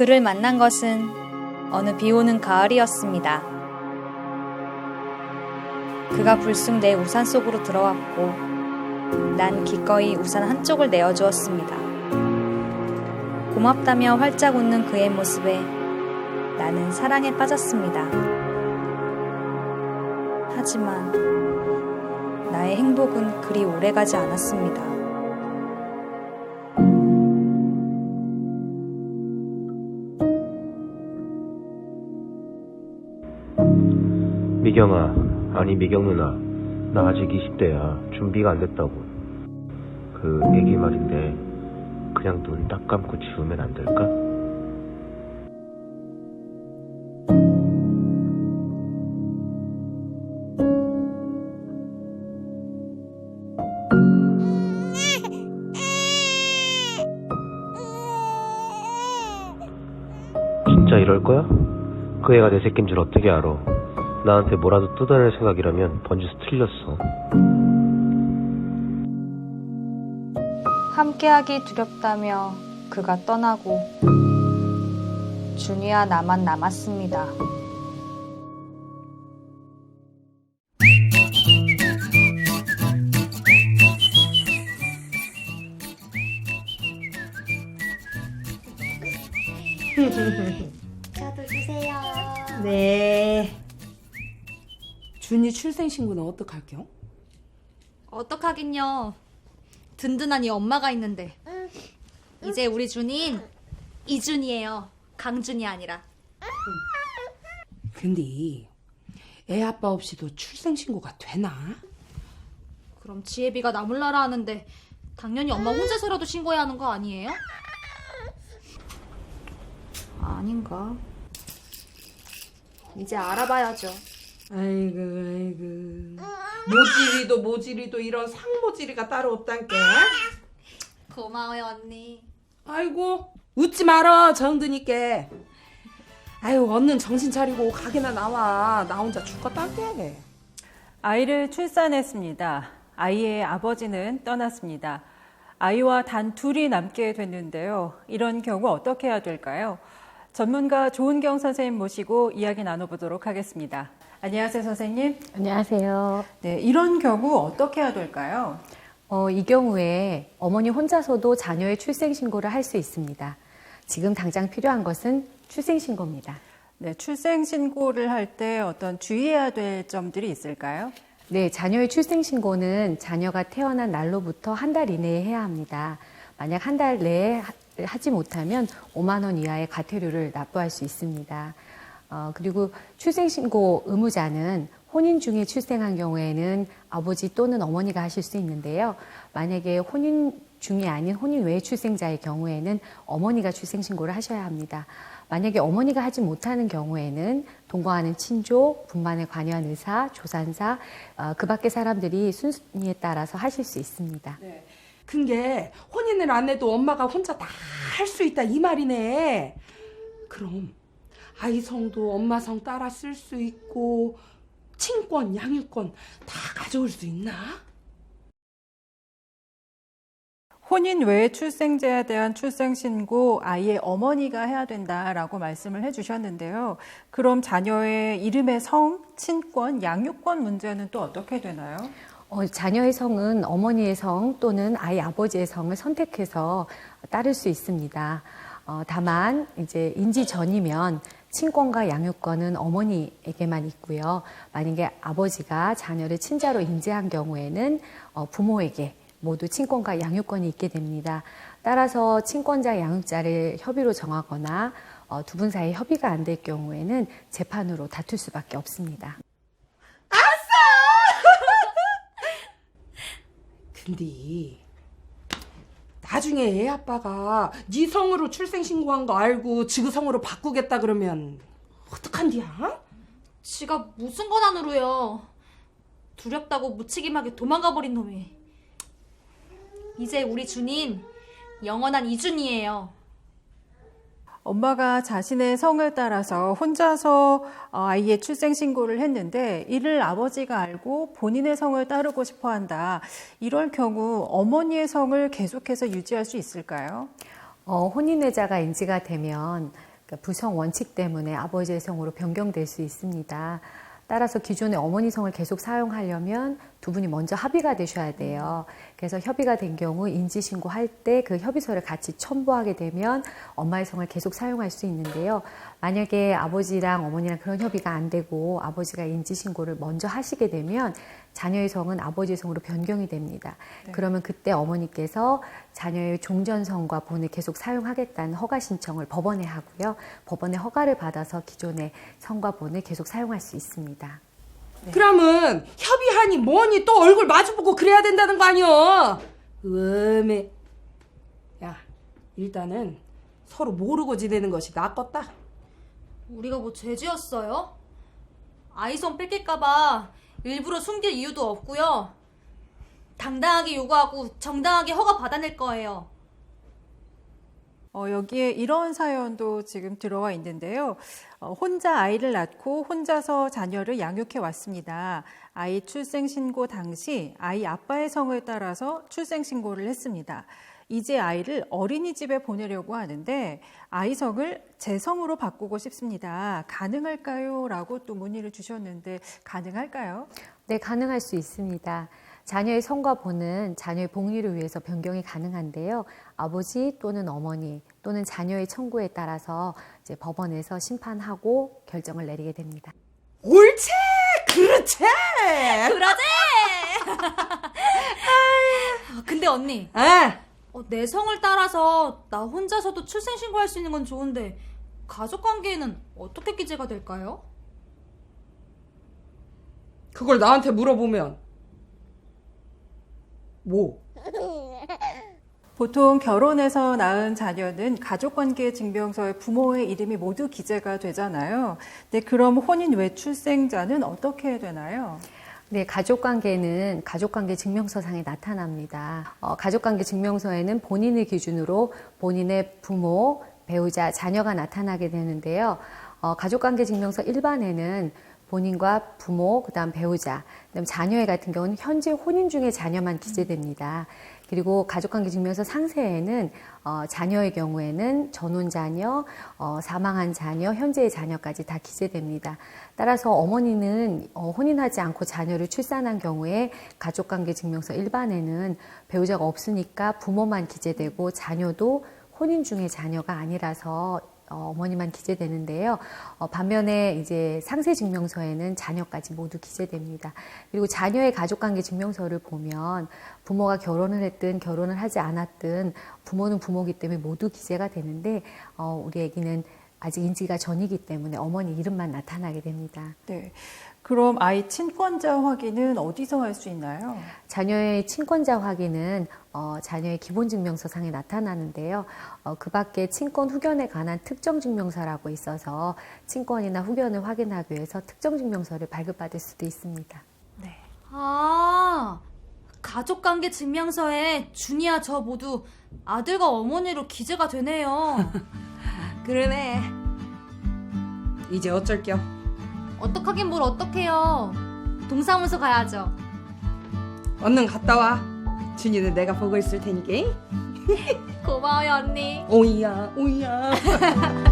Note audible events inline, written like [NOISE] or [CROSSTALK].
그를 만난 것은 어느 비 오는 가을이었습니다. 그가 불쑥 내 우산 속으로 들어왔고 난 기꺼이 우산 한쪽을 내어주었습니다. 고맙다며 활짝 웃는 그의 모습에 나는 사랑에 빠졌습니다. 하지만 나의 행복은 그리 오래가지 않았습니다. 미경아, 아니 미경 누나, 나 아직 20대야. 준비가 안 됐다고. 그 애기 말인데 그냥 눈 딱 감고 지우면 안 될까? 진짜 이럴 거야? 그 애가 내 새끼인 줄 어떻게 알아? 나한테 뭐라도 뜯어낼 생각이라면 번지수 틀렸어. 함께하기 두렵다며 그가 떠나고 준이와 나만 남았습니다. 준이 출생신고는 어떡할게요? 어떡하긴요. 든든한 이 엄마가 있는데. 이제 우리 준인 이준이에요. 강준이 아니라. 근데 애 아빠 없이도 출생신고가 되나? 그럼 지혜비가 나 몰라라 하는데 당연히 엄마 혼자서라도 신고해야 하는 거 아니에요? 아닌가? 이제 알아봐야죠. 아이고 아이고 모지리도 모지리도 이런 상모지리가 따로 없단께 고마워요 언니. 아이고 웃지 말어 정드니께 아유 얼른 정신 차리고 가게나 나와 나 혼자 죽겠단께 아이를 출산했습니다. 아이의 아버지는 떠났습니다. 아이와 단 둘이 남게 됐는데요. 이런 경우 어떻게 해야 될까요? 전문가 조은경 선생님 모시고 이야기 나눠보도록 하겠습니다. 안녕하세요, 선생님. 안녕하세요. 네, 이런 경우 어떻게 해야 될까요? 어, 이 경우에 어머니 혼자서도 자녀의 출생신고를 할 수 있습니다. 지금 당장 필요한 것은 출생신고입니다. 네, 출생신고를 할 때 어떤 주의해야 될 점들이 있을까요? 네, 자녀의 출생신고는 자녀가 태어난 날로부터 한 달 이내에 해야 합니다. 만약 한 달 내에 하- 하지 못하면 5만 원 이하의 과태료를 납부할 수 있습니다. 어, 그리고 출생신고 의무자는 혼인 중에 출생한 경우에는 아버지 또는 어머니가 하실 수 있는데요. 만약에 혼인 중이 아닌 혼인 외 출생자의 경우에는 어머니가 출생신고를 하셔야 합니다. 만약에 어머니가 하지 못하는 경우에는 동거하는 친조, 분만에 관여한 의사, 조산사, 어, 그 밖의 사람들이 순위에 따라서 하실 수 있습니다. 근게 혼인을 안 해도 엄마가 혼자 다 할 수 있다 이 말이네. 그럼 아이 성도 엄마 성 따라 쓸 수 있고 친권, 양육권 다 가져올 수 있나? 혼인 외 출생자에 대한 출생신고 아이의 어머니가 해야 된다라고 말씀을 해주셨는데요. 그럼 자녀의 이름의 성, 친권, 양육권 문제는 또 어떻게 되나요? 어, 자녀의 성은 어머니의 성 또는 아이 아버지의 성을 선택해서 따를 수 있습니다. 어, 다만 이제 인지 전이면 친권과 양육권은 어머니에게만 있고요. 만약에 아버지가 자녀를 친자로 인지한 경우에는 어, 부모에게 모두 친권과 양육권이 있게 됩니다. 따라서 친권자 양육자를 협의로 정하거나 어, 두분 사이 협의가 안 될 경우에는 재판으로 다툴 수밖에 없습니다. 근데 나중에 애 아빠가 네 성으로 출생 신고한 거 알고 지그 성으로 바꾸겠다 그러면 어떡한디야? 지가 무슨 권한으로요. 두렵다고 무책임하게 도망가 버린 놈이. 이제 우리 준인 영원한 이준이에요. 엄마가 자신의 성을 따라서 혼자서 어, 아이의 출생 신고를 했는데 이를 아버지가 알고 본인의 성을 따르고 싶어 한다. 이럴 경우 어머니의 성을 계속해서 유지할 수 있을까요? 어, 혼인외자가 인지가 되면 그러니까 부성 원칙 때문에 아버지의 성으로 변경될 수 있습니다. 따라서 기존의 어머니 성을 계속 사용하려면 두 분이 먼저 합의가 되셔야 돼요. 그래서 협의가 된 경우 인지신고할 때 그 협의서를 같이 첨부하게 되면 엄마의 성을 계속 사용할 수 있는데요. 만약에 아버지랑 어머니랑 그런 협의가 안 되고 아버지가 인지신고를 먼저 하시게 되면 자녀의 성은 아버지의 성으로 변경이 됩니다. 그러면 그때 어머니께서 자녀의 종전성과 본을 계속 사용하겠다는 허가 신청을 법원에 하고요. 법원의 허가를 받아서 기존의 성과 본을 계속 사용할 수 있습니다. 그러면 협의하니 뭐니 또 얼굴 마주보고 그래야 된다는 거 아니여? 음에 야 일단은 서로 모르고 지내는 것이 낫겠다. 우리가 뭐 죄지었어요? 아이성 뺏길까봐 일부러 숨길 이유도 없고요. 당당하게 요구하고 정당하게 허가 받아낼 거예요. 어, 여기에 이런 사연도 지금 들어와 있는데요. 어, 혼자 아이를 낳고 혼자서 자녀를 양육해 왔습니다. 아이 출생 신고 당시 아이 아빠의 성을 따라서 출생 신고를 했습니다. 이제 아이를 어린이집에 보내려고 하는데 아이 성을 제 성으로 바꾸고 싶습니다. 가능할까요? 라고 또 문의를 주셨는데 가능할까요? 네, 가능할 수 있습니다. 자녀의 성과 본은 자녀의 복리를 위해서 변경이 가능한데요. 아버지 또는 어머니 또는 자녀의 청구에 따라서 이제 법원에서 심판하고 결정을 내리게 됩니다. 옳지 그렇지. 그러지! 아, 근데 언니, 아 어, 내 성을 따라서 나 혼자서도 출생 신고할 수 있는 건 좋은데 가족 관계에는 어떻게 기재가 될까요? 그걸 나한테 물어보면 뭐? 보통 결혼해서 낳은 자녀는 가족관계 증명서에 부모의 이름이 모두 기재가 되잖아요. 근데 그럼 혼인 외 출생자는 어떻게 되나요? 네, 가족관계는 가족관계 증명서상에 나타납니다. 어, 가족관계 증명서에는 본인을 기준으로 본인의 부모, 배우자, 자녀가 나타나게 되는데요. 어, 가족관계 증명서 일반에는 본인과 부모, 그다음 배우자, 그다음 자녀의 같은 경우는 현재 혼인 중에 자녀만 기재됩니다. 그리고 가족관계 증명서 상세에는 어, 자녀의 경우에는 전혼 자녀, 어, 사망한 자녀, 현재의 자녀까지 다 기재됩니다. 따라서 어머니는 어, 혼인하지 않고 자녀를 출산한 경우에 가족관계 증명서 일반에는 배우자가 없으니까 부모만 기재되고 자녀도 혼인 중의 자녀가 아니라서 어, 어머니만 기재되는데요. 어, 반면에 이제 상세 증명서에는 자녀까지 모두 기재됩니다. 그리고 자녀의 가족관계 증명서를 보면 부모가 결혼을 했든 결혼을 하지 않았든 부모는 부모기 때문에 모두 기재가 되는데 어, 우리 아기는 아직 인지가 전이기 때문에 어머니 이름만 나타나게 됩니다. 네. 그럼 아이 친권자 확인은 어디서 할 수 있나요? 자녀의 친권자 확인은 어, 자녀의 기본 증명서상에 나타나는데요. 어, 그 밖에 친권 후견에 관한 특정 증명서라고 있어서 친권이나 후견을 확인하기 위해서 특정 증명서를 발급받을 수도 있습니다. 아, 가족관계 증명서에 준이와 저 모두 아들과 어머니로 기재가 되네요. [LAUGHS] 그러네. 이제 어쩔겨? 어떡하긴 뭘 어떡해요. 동사무소 가야죠. 얼른 갔다 와. 준이는 내가 보고 있을 테니까. [LAUGHS] 고마워요, 언니. 오이야, 오이야. [LAUGHS]